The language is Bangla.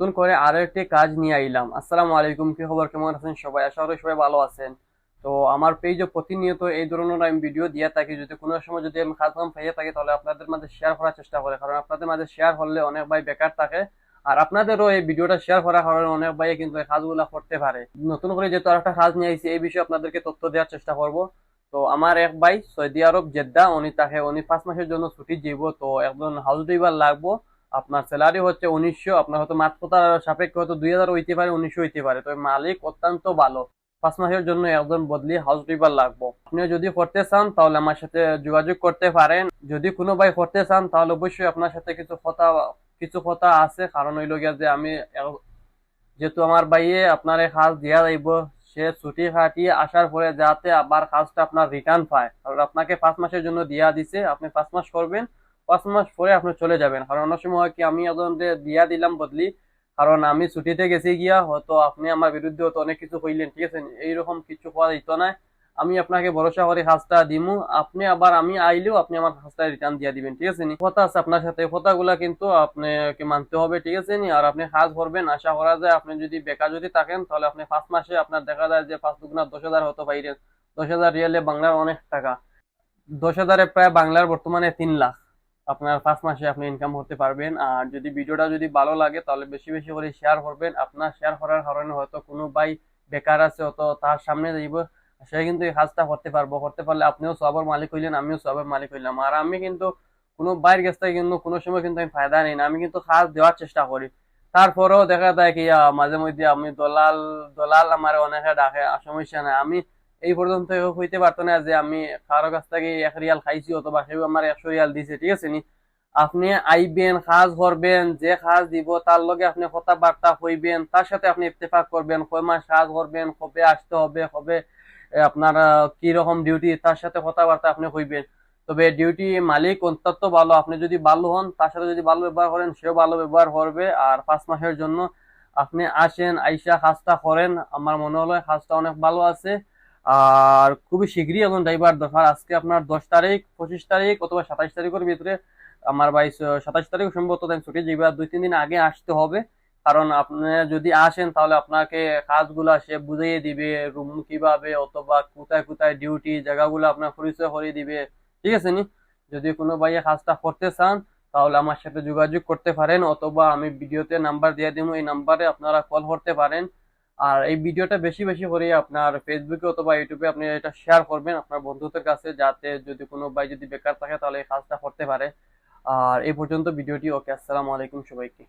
নতুন করে আরও একটি কাজ নিয়ে আইলাম। আসসালামু আলাইকুম, কি খবর? কেমন আছেন সবাই? আশা করি সবাই ভালো আছেন। তো আমার পেজে প্রতিনিয়ত এই ধরনের আমি ভিডিও দিয়ে থাকি। যদি কোনো সময় যদি আমি কাজ কাম পাইয়ে থাকি, তাহলে আপনাদের মাঝে শেয়ার করার চেষ্টা করে। কারণ আপনাদের মাঝে শেয়ার হলে অনেক ভাই বেকার থাকে। আর আপনাদেরও এই ভিডিওটা শেয়ার করার কারণে অনেক ভাই কিন্তু এই কাজগুলো করতে পারে। নতুন করে যেহেতু আরেকটা কাজ নিয়ে আইছি, এই বিষয়ে আপনাদেরকে তথ্য দেওয়ার চেষ্টা করব। তো আমার এক ভাই সৌদি আরব জেদ্দা, উনি তাকে, উনি পাঁচ মাসের জন্য ছুটি যাব তো একজন হাউস ড্রাইভার লাগবো। আপনার স্যালারি হচ্ছে উনিশশো, আপনার হয়তো মাত্রতার সাপেক্ষে হয়তো দুই হাজার হইতে পারে, উনিশশো হইতে পারে। তবে মালিক অত্যন্ত ভালো। পাঁচ মাসের জন্য একজন বদলি হাউস ড্রাইভার লাগবো। আপনি যদি করতে চান, তাহলে আমার সাথে যোগাযোগ করতে পারেন। যদি কোনো ভাই করতে চান, তাহলে অবশ্যই আপনার সাথে কিছু কথা কিছু কথা আছে। কারণ হইল গিয়া যে আমি যেহেতু আমার ভাইয়ে আপনার এই কাজ দিয়া যাইব, সে ছুটি কাটিয়ে আসার পরে যাতে আবার কাজটা আপনার রিটার্ন পায়। কারণ আপনাকে পাঁচ মাসের জন্য দিয়া দিছে। আপনি পাঁচ মাস করবেন পাঁচ মাস পরে আপনি চলে যাবেন। কারণ অনেক সময় কি, আমি একজনকে দিয়া দিলাম বদলি, কারণ আমি ছুটিতে গেছি গিয়া, হয়তো আপনি আমার বিরুদ্ধে হয়তো অনেক কিছু কইলেন, ঠিক আছে? এইরকম কিছু করা দিত না আমি আপনাকে ভরসা করে কাজটা দিমু। আপনি আবার আমি আইলেও আপনি আমার কাজটা রিটার্ন দিয়ে দিবেন, ঠিক আছে নি? কথা আছে আপনার সাথে। কথাগুলা কিন্তু আপনাকে মানতে হবে, ঠিক আছে নি? আর আপনি কাজ ভরবেন আশা করা যায় আপনি যদি বেকার যদি থাকেন, তাহলে আপনি পাঁচ মাসে আপনার দেখা যায় যে পাঁচ দুগুণা দশ হাজার হতো বাইরে দশ হাজার রিয়ালে বাংলার অনেক টাকা। দশ হাজারে প্রায় বাংলার বর্তমানে তিন লাখ। আপনার পাঁচ মাসে আপনি ইনকাম করতে পারবেন। আর যদি ভিডিওটা যদি ভালো লাগে, তাহলে বেশি বেশি করে শেয়ার করবেন। আপনার শেয়ার করার কারণে হয়তো কোনো ভাই বেকার আছে হয়তো তার সামনে যাইব, সে কিন্তু এই কাজটা করতে পারব। করতে পারলে আপনিও সবার মালিক হইলেন, আমিও সবার মালিক হইলাম। আর আমি কিন্তু কোনো বাইরের কাছ থেকে কিন্তু কোনো সময় কিন্তু আমি ফায়দা নেই না। আমি কিন্তু কাজ দেওয়ার চেষ্টা করি। তারপরেও দেখা যায় কি মাঝে মধ্যে আমি দলাল দলাল আমার অনেকে ডাকে সমস্যা নাই। আমি এই পর্যন্ত হইতে পারতো না যে আমি কারও কাছ থেকে এক রিয়াল খাইছি অথবা সেও আমার একশো রিয়াল দিছে, ঠিক আছে নি? আপনি আইবেন, কাজ করবেন, যে কাজ দিব, তার লগে আপনি কথাবার্তা হইবেন, তার সাথে আপনি ইত্তেফাক করবেন, কয় মাস কাজ করবেন, কবে আসতে হবে, কবে আপনার কি রকম ডিউটি তার সাথে কথাবার্তা আপনি হইবেন। তবে ডিউটি মালিক অত্যন্ত ভালো, আপনি যদি ভালো হন, তার সাথে যদি ভালো ব্যবহার করেন, সেও ভালো ব্যবহার করবে। আর পাঁচ মাসের জন্য আপনি আসেন, আইসা কাজটা করেন। আমার মনে হলো কাজটা অনেক ভালো আছে। আর খুবই শীঘ্রই এখন ড্রাইভার দরকার। আজকে আপনার দশ তারিখ, পঁচিশ তারিখ অথবা সাতাইশ তারিখের ভিতরে আমার বাইশ সাতাইশ তারিখ সম্ভবত তাই ছুটি যাইবা দুই, তিন দিন আগে আসতে হবে। কারণ আপনি যদি আসেন তাহলে আপনাকে কাজগুলা সে বুঝিয়ে দিবে রুম কীভাবে অথবা কোথায় কোথায় ডিউটি জায়গাগুলো আপনার পরিচয় করে দিবে। ঠিক আছে নি? যদি কোনো ভাইয়া কাজটা করতে চান, তাহলে আমার সাথে যোগাযোগ করতে পারেন অথবা আমি ভিডিওতে নাম্বার দিয়ে দিব এই নাম্বারে আপনারা কল করতে পারেন। আর এই ভিডিওটা বেশি বেশি করে আপনার ফেসবুকে অথবা ইউটিউবে আপনি এটা শেয়ার করবেন আপনার বন্ধুদের কাছে, যাতে যদি কোনো ভাই যদি বেকার থাকে তাহলে এই কাজটা করতে পারে। আর এই পর্যন্ত ভিডিওটি, ওকে, আসসালামু আলাইকুম সবাইকে।